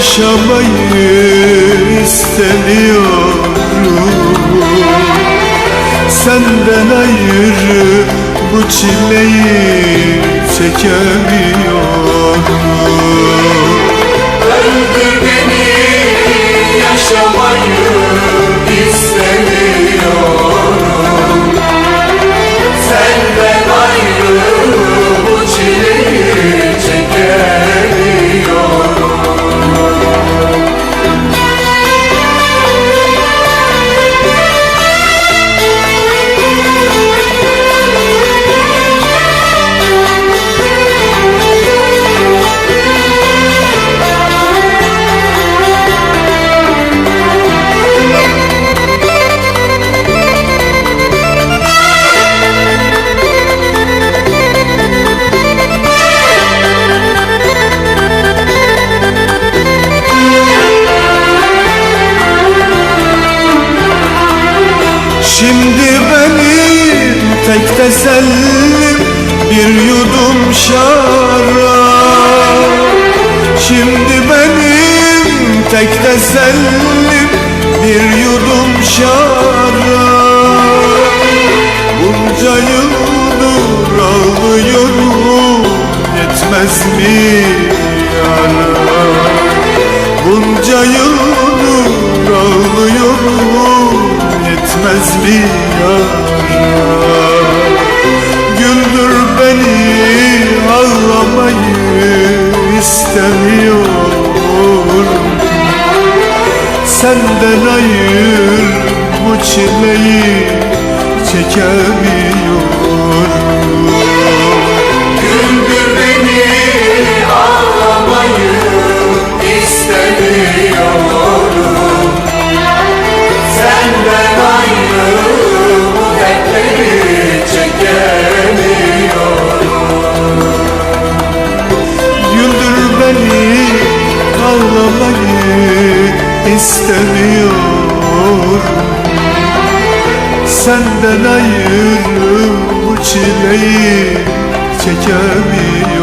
yaşamayı istemiyorum. Senden ayrı bu çileyi çekemiyorum. Öldür beni yaşamayı Şimdi benim tek tesellim bir yudum şarap mi yara Güldür beni ağlamayı istemiyorum. Senden ayır bu çileyi çekemiyorum istemiyorum. Senden ayrı bu çileyi çekemiyorum